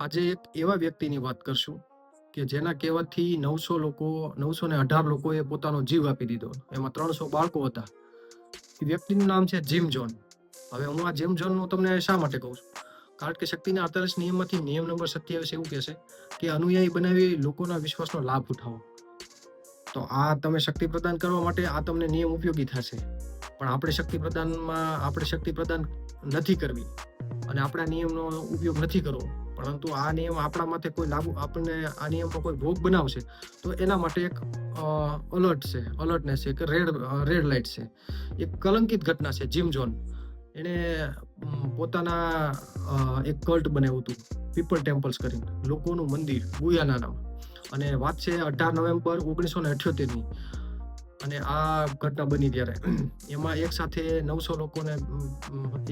આજે એક એવા વ્યક્તિની વાત કરશું કે જેના કહેવાથી નવસો લોકો, નવસો ને અઢાર લોકોએ પોતાનો જીવ આપી દીધો. એમાં ત્રણસો બાળકો હતા. એ વ્યક્તિનું નામ છે જીમ જોન. હવે હું આ જીમ જોનનું તમને શા માટે કહું છું? કારણ કે શક્તિના અડતાલીસ નિયમમાંથી નિયમ નંબર સત્યાવીસ એવું કહેશે કે અનુયાયી બનાવી લોકોના વિશ્વાસનો લાભ ઉઠાવો. તો આ તમે શક્તિ પ્રદાન કરવા માટે આ તમને નિયમ ઉપયોગી થશે. પણ આપણે શક્તિ પ્રદાનમાં, આપણે શક્તિ પ્રદાન નથી કરવી. અને આપણા નિયમનો ઉપયોગ નથી કરવો. પરંતુ આ નિયમ આપણા માટે કોઈ લાગુ, આપણને આ નિયમનો કોઈ ભોગ બનાવશે, તો એના માટે એક અલર્ટ છે અલર્ટનેસ છે, કે રેડ રેડ લાઇટ છે. એક કલંકિત ઘટના છે જીમ જોન એણે પોતાના એક કલ્ટ બનાવ્યું હતું પીપલ ટેમ્પલ્સ કરીને, લોકોનું મંદિર, ગુયાના અને વાત છે અઢાર નવેમ્બર ઓગણીસો ને અઠ્યોતેરની. અને આ ઘટના બની ત્યારે એમાં એક સાથે નવસો લોકોને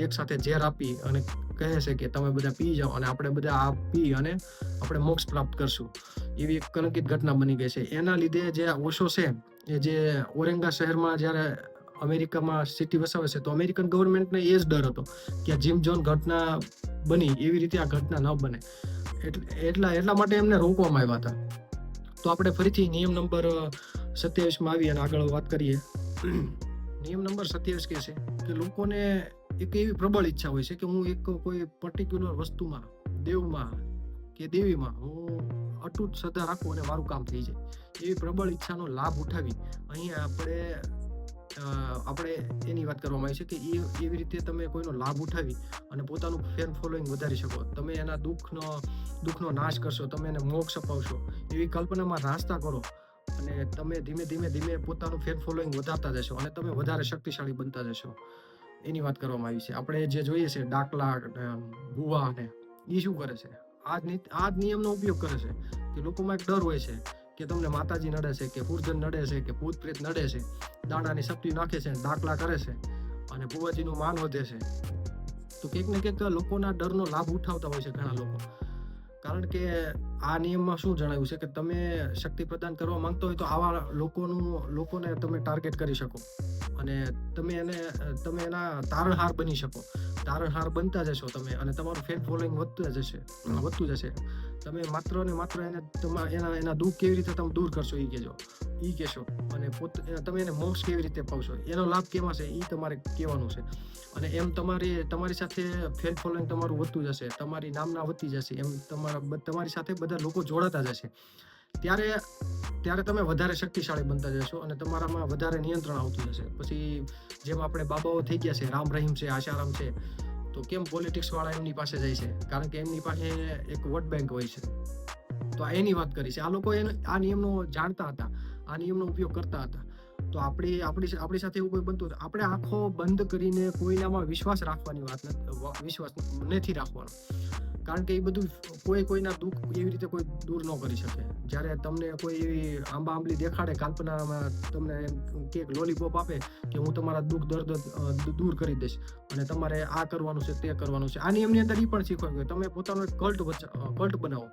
એક સાથે ઝેર આપી અને કહે છે કે તમે બધા પી જાઓ અને આપણે બધા આ પી અને આપણે મોક્ષ પ્રાપ્ત કરશું. એવી કલંકિત ઘટના બની ગઈ છે. એના લીધે જે ઓશો છે, એ જે ઓરેંગા શહેરમાં જ્યારે અમેરિકામાં સિટી વસાવે છે, તો અમેરિકન ગવર્મેન્ટને એ જ ડર હતો કે જીમ જોન ઘટના બની, એવી રીતે આ ઘટના ન બને. એટલે, એટલા એટલા માટે એમને રોકવામાં આવ્યા હતા. તો આપણે ફરીથી નિયમ નંબર સત્યાવીસમાં આવી અને આગળ વાત કરીએ. નિયમ નંબર સત્યાવીસ કહે છે કે લોકોને એક એવી પ્રબળ ઈચ્છા હોય છે કે હું એક કોઈ પર્ટિક્યુલર વસ્તુમાં, દેવમાં કે દેવીમાં હું અટૂટ શ્રદ્ધા રાખું અને મારું કામ થઈ જાય. એવી પ્રબળ ઈચ્છાનો લાભ ઉઠાવી અહીંયા આપણે આપણે એની વાત કરવામાં આવી છે કે એ, એવી રીતે તમે કોઈનો લાભ ઉઠાવી અને પોતાનું ફેન ફોલોઈંગ વધારી શકો. તમે એના દુઃખનો દુઃખનો નાશ કરશો, તમે એને મોક્ષ અપાવશો. એવી કલ્પનામાં નાસ્તા કરો. અને તમે ધીમે ધીમે ધીમે પોતાનું ફેન ફોલોઈંગ વધારતા જશો અને તમે વધારે શક્તિશાળી બનતા જશો. એની વાત કરવામાં આવી છે. આપણે જે જોઈએ છે ડાકલા ભૂવા ને એ શું કરે છે? આ આ નિયમનો ઉપયોગ કરે છે કે લોકોમાં એક ડર હોય છે કે તમને માતાજી નડે છે, કે પૂર્જન નડે છે, કે ભૂત પ્રેત નડે છે દાણાની શક્તિ નાખે છે દાખલા કરે છે અને ભુવાજીનું માન વધે છે. તો કંઈક ને કંઈક લોકોના ડરનો લાભ ઉઠાવતા હોય છે ઘણા લોકો. કારણ કે આ નિયમમાં શું જણાવ્યું છે કે તમે શક્તિ પ્રદાન કરવા માંગતો હોય તો આવા લોકોનું, લોકોને તમે ટાર્ગેટ કરી શકો. અને તમે એને, તમે એના તારણહાર બની શકો. તારણહાર બનતા જશો તમે અને તમારું ફેન ફોલોઈંગ વધતું જશે. વધતું જશે. તમે માત્ર ને માત્ર એને તમા એના એના દુઃખ કેવી રીતે તમે દૂર કરશો એ કહેજો. એ કહેશો. અને પોત તમે એને મોક્ષ કેવી રીતે પાવશો? એનો લાભ કેવા છે? એ તમારે કહેવાનું છે. અને એમ તમારી તમારી સાથે ફેન ફોલોઈંગ તમારું વધતું જશે. તમારી નામના વધતી જશે. એમ તમારા તમારી સાથે બધા લોકો જોડાતા જશે. ત્યારે ત્યારે તમે વધારે શક્તિશાળી બનતા જશો અને તમારામાં વધારે નિયંત્રણ આવતું જશે પછી જેમ આપણે બાબાઓ થઈ ગયા છે, રામ રહીમ છે, આશારામ છે, તો કેમ પોલિટિક્સ વાળા એમની પાસે જાય છે? કારણ કે એમની પાસે એક વોટ બેંક હોય છે. તો એની વાત કરી છે. આ લોકો આ નિયમનો જાણતા હતા. આ નિયમનો ઉપયોગ કરતા હતા. તો આપણી આપણી આપણી સાથે એવું કોઈ બનતું આપણે આંખો બંધ કરીને કોઈનામાં વિશ્વાસ રાખવાની વાત વિશ્વાસ નથી રાખવાનો. કારણ કે એ બધું કોઈ કોઈના દુઃખ એવી રીતે કોઈ દૂર ન કરી શકે. જ્યારે તમને કોઈ એવી આંબા આંબલી દેખાડે, કલ્પનામાં તમને કેક લોલીપોપ આપે કે હું તમારા દુઃખ, દર્દ દૂર કરી દઈશ અને તમારે આ કરવાનું છે, તે કરવાનું છે. આની એમની અંદર એ પણ શીખવા તમે પોતાનો એક કલ્ટ કલ્ટ બનાવો.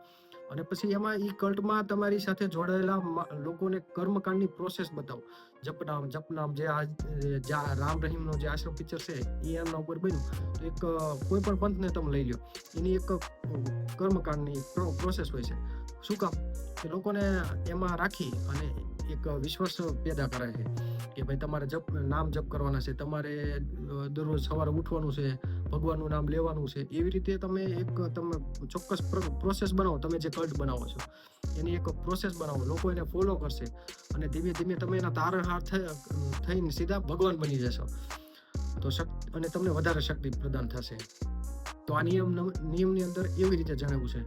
અને પછી એમાં એ કલ્ટમાં તમારી સાથે જોડાયેલા લોકોને કર્મકાંડની પ્રોસેસ બતાવો. જપનામ જપનામ જે આ રામ રહીમનો જે આશ્રમ પિક્ચર છે, એ એમના ઉપર બન્યું. તો એક કોઈ પણ પંથને તમે લઈ લો એની એક કર્મકાંડની પ્રોસેસ હોય છે. શું કામ? કે લોકોને એમાં રાખી અને એક વિશ્વાસ પેદા કરાય છે. કે ભાઈ તમારે જપ, નામ જપ કરવાના છે, તમારે દરરોજ સવારે ઉઠવાનું છે, ભગવાનનું નામ લેવાનું છે, એવી રીતે તમે એક, તમે ચોક્કસ પ્રોસેસ બનાવો, તમે જે કલ્ટ બનાવો છો. એની એક પ્રોસેસ બનાવો, લોકો એને ફોલો કરશે અને ધીમે ધીમે તમે એના તારણહાર થઈ- થઈને સીધા ભગવાન બની જશો. તો શક્તિ અને તમને વધારે શક્તિ પ્રદાન થશે. તો આ નિયમ, નિયમની અંદર એવી રીતે જણાવ્યું છે.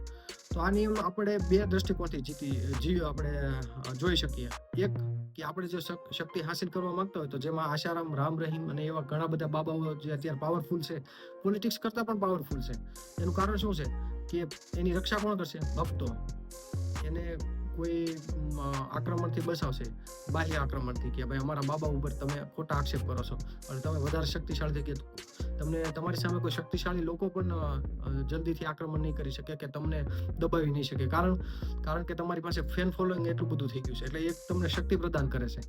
તો આ નિયમ આપણે બે દ્રષ્ટિકોણથી જીતી, જીવ આપણે જોઈ શકીએ. એક, કે આપણે જો શક- શક્તિ હાસિલ કરવા માંગતા હોય તો જેમાં આશારામ, રામ, રહીમ અને એવા ઘણા બધા બાબાઓ જે અત્યારે પાવરફુલ છે. પોલિટિક્સ કરતાં પણ પાવરફુલ છે. એનું કારણ શું છે? કે એની રક્ષા કોણ કરશે? ભક્તો. એને કોઈ આક્રમણથી બચાવશે. બાહ્ય આક્રમણથી કે ભાઈ અમારા બાબા ઉપર તમે ખોટા આક્ષેપ કરો છો. અને તમે વધારે શક્તિશાળી ગયા તમને તમારી સામે કોઈ શક્તિશાળી લોકો પણ જલ્દીથી આક્રમણ નહીં કરી શકે કે તમને દબાવી નહીં શકે. કારણ કારણ કે તમારી પાસે ફેન ફોલોઈંગ એટલું બધું થઈ ગયું છે. એટલે એક તમને શક્તિ પ્રદાન કરે છે.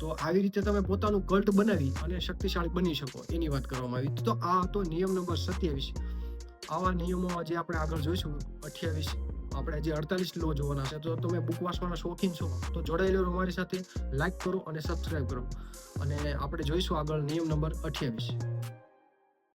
તો આવી રીતે તમે પોતાનું કલ્ટ બનાવી અને શક્તિશાળી બની શકો એની વાત કરવામાં આવી. તો આ હતો નિયમ નંબર સત્યાવીસ. આવા નિયમો જે આપણે આગળ જોઈશું. અઠ્યાવીસ. આપણે જે અડતાલીસ લો જોવાના છે, તો તમે બુક વાંચવાના શોખીન છો, તો જોડાયેલો અમારી સાથે. લાઈક કરો અને સબસ્ક્રાઈબ કરો. અને આપણે જોઈશું આગળ નિયમ નંબર અઠ્યાવીસ.